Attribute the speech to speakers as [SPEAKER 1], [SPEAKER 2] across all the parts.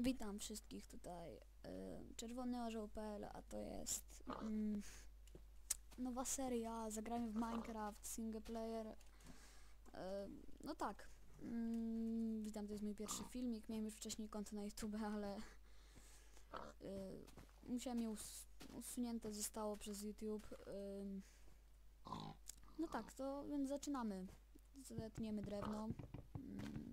[SPEAKER 1] Witam wszystkich tutaj. y, Czerwony Orzeł.pl, a to jest mm, nowa seria. Zagramy w Minecraft single player. Y, no tak. Mm, witam, to jest mój pierwszy filmik. Miałem już wcześniej konto na YouTube, ale y, musiałem je us usunięte zostało przez YouTube. Ym, no tak, to więc zaczynamy. Zetniemy drewno. Mm.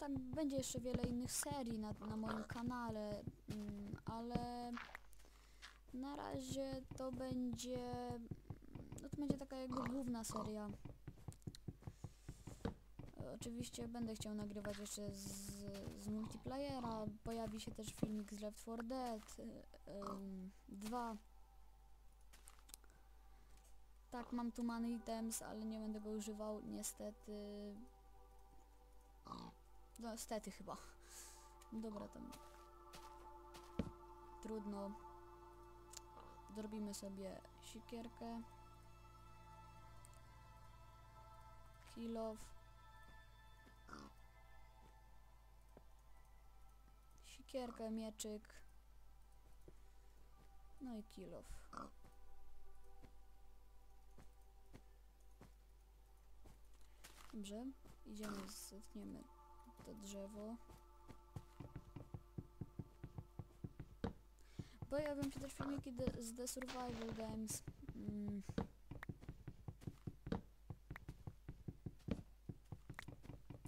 [SPEAKER 1] No będzie jeszcze wiele innych serii na, na moim kanale, mm, ale na razie to będzie, no to będzie taka jakby główna seria. Oczywiście będę chciał nagrywać jeszcze z, z multiplayera, pojawi się też filmik z Left 4 Dead y, ym, 2. Tak, mam tu money items, ale nie będę go używał niestety. No, niestety chyba. Dobra, tam. Trudno. Zrobimy sobie sikierkę. Kill off. Sikierkę, mieczyk. No i kill off. Dobrze, idziemy, zetniemy to drzewo. Pojawią się też filmiki de, z The Survival Games. Mm.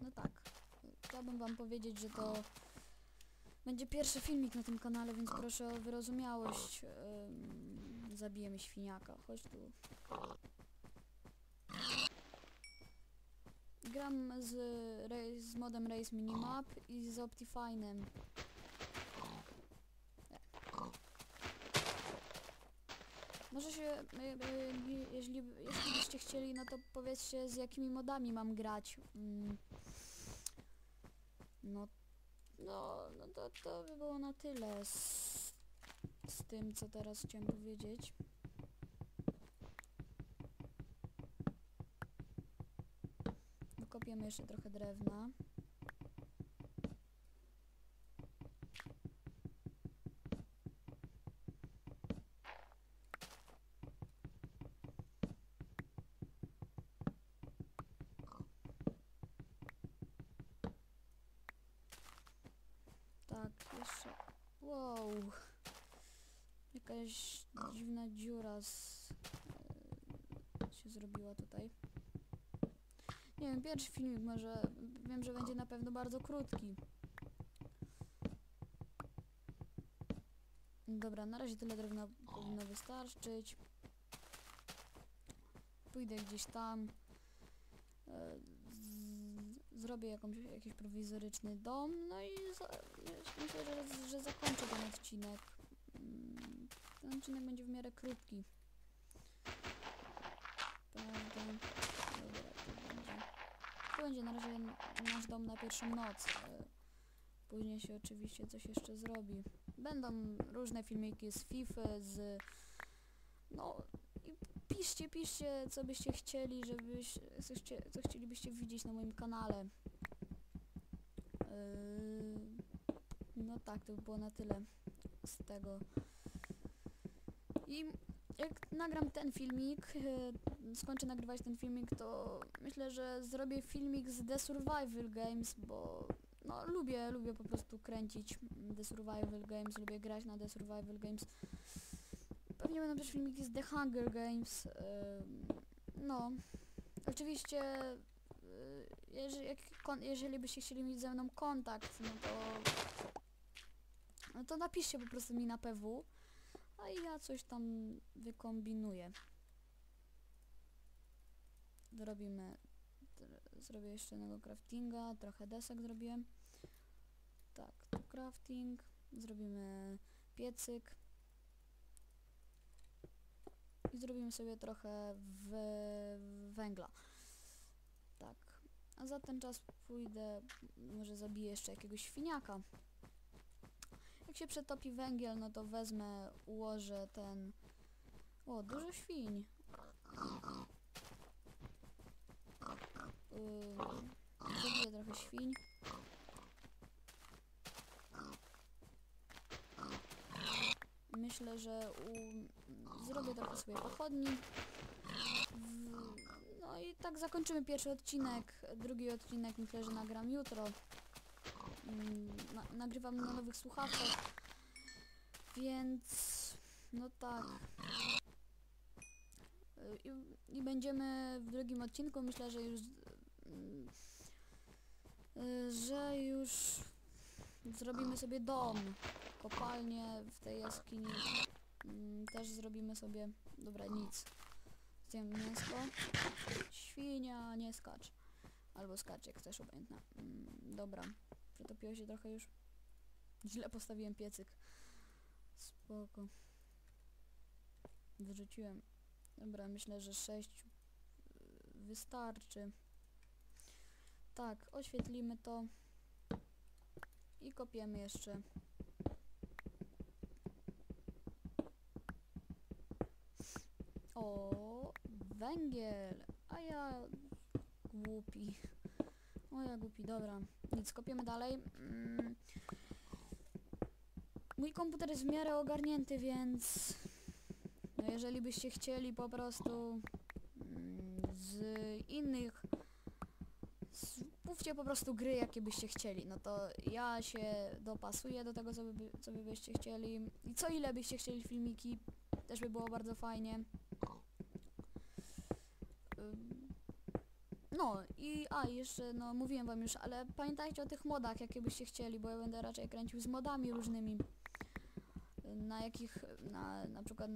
[SPEAKER 1] No tak. Chciałbym wam powiedzieć, że to będzie pierwszy filmik na tym kanale, więc proszę o wyrozumiałość. Ym, zabijemy świniaka. Chodź tu. Gram z, z modem Race Minimap i z Optifine'em. Nie. Może się, e, e, jeśli, jeśli byście chcieli, no to powiedzcie z jakimi modami mam grać. Mm. No, no, no to, to by było na tyle z, z tym, co teraz chciałem powiedzieć. Wykopiemy jeszcze trochę drewna. Tak, jeszcze... Wow! Jakaś dziwna dziura z... e, się zrobiła tutaj. Nie wiem, pierwszy filmik może... Wiem, że będzie na pewno bardzo krótki. Dobra, na razie tyle drewna powinno wystarczyć. Pójdę gdzieś tam. e, Zrobię jakąś, jakiś prowizoryczny dom, no i myślę, że, że zakończę ten odcinek. Mm, Ten odcinek będzie w miarę krótki. Prawda? To będzie na razie nasz dom na pierwszą noc. e, Później się oczywiście coś jeszcze zrobi. Będą różne filmiki z FIFA, z... No i piszcie, piszcie co byście chcieli, żebyś... Co, chcie, co chcielibyście widzieć na moim kanale. Yy, No tak, to by było na tyle z tego. I jak nagram ten filmik, yy, skończę nagrywać ten filmik, to myślę, że zrobię filmik z The Survival Games, bo no lubię, lubię po prostu kręcić The Survival Games, lubię grać na The Survival Games. Pewnie będą też filmiki z The Hunger Games. No, oczywiście, yy, jeżeli, jak, jeżeli byście chcieli mieć ze mną kontakt, no to, no to napiszcie po prostu mi na PW, a ja coś tam wykombinuję. Zrobimy, zrobię jeszcze jednego craftinga, trochę desek zrobię. Tak, tu crafting, zrobimy piecyk. I zrobimy sobie trochę w, węgla. Tak. A za ten czas pójdę, może zabiję jeszcze jakiegoś świniaka. Jak się przetopi węgiel, no to wezmę, ułożę ten... O, dużo świń. Yy, trochę świń. Myślę, że u... zrobię trochę sobie pochodni. W... No i tak zakończymy pierwszy odcinek. Drugi odcinek myślę, że nagram jutro. Mm, Na, nagrywam na nowych słuchawkach. Więc no tak. Y, I, I będziemy w drugim odcinku, myślę, że już że już zrobimy sobie dom, kopalnię w tej jaskini. Mm, Też zrobimy sobie, dobra nic. Zjem mięsko. Świnia, nie skacz. Albo skacz jak chcesz, obojętne. Mm, Dobra, przetopiło się trochę już. Źle postawiłem piecyk. Spoko. Wyrzuciłem. Dobra, myślę, że 6 wystarczy. Tak, oświetlimy to. I kopiemy jeszcze. O, węgiel. A ja głupi. O ja głupi, dobra. Nic, kopiemy dalej. Mm. Mój komputer jest w miarę ogarnięty, więc no jeżeli byście chcieli po prostu mm, z innych z, mówcie po prostu gry jakie byście chcieli, no to ja się dopasuję do tego co, by, co by byście chcieli. I co ile byście chcieli filmiki, też by było bardzo fajnie. No i a jeszcze no mówiłem wam już, ale pamiętajcie o tych modach jakie byście chcieli, bo ja będę raczej kręcił z modami różnymi. Na jakich, na, na przykład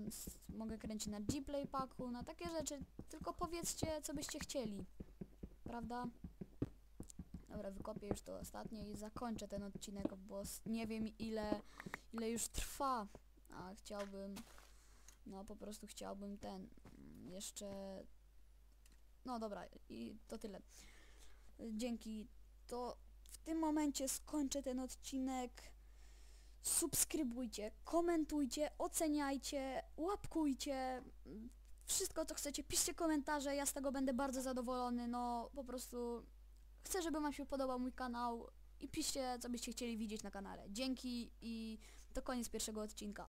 [SPEAKER 1] mogę kręcić na Gplay Packu, na takie rzeczy, tylko powiedzcie, co byście chcieli, prawda? Dobra, wykopię już to ostatnie i zakończę ten odcinek, bo nie wiem ile, ile już trwa, a chciałbym, no po prostu chciałbym ten, mm, jeszcze, no dobra, i to tyle. Dzięki, to w tym momencie skończę ten odcinek. Subskrybujcie, komentujcie, oceniajcie, łapkujcie, wszystko co chcecie, piszcie komentarze, ja z tego będę bardzo zadowolony, no po prostu chcę, żeby wam się podobał mój kanał i piszcie co byście chcieli widzieć na kanale. Dzięki i to koniec pierwszego odcinka.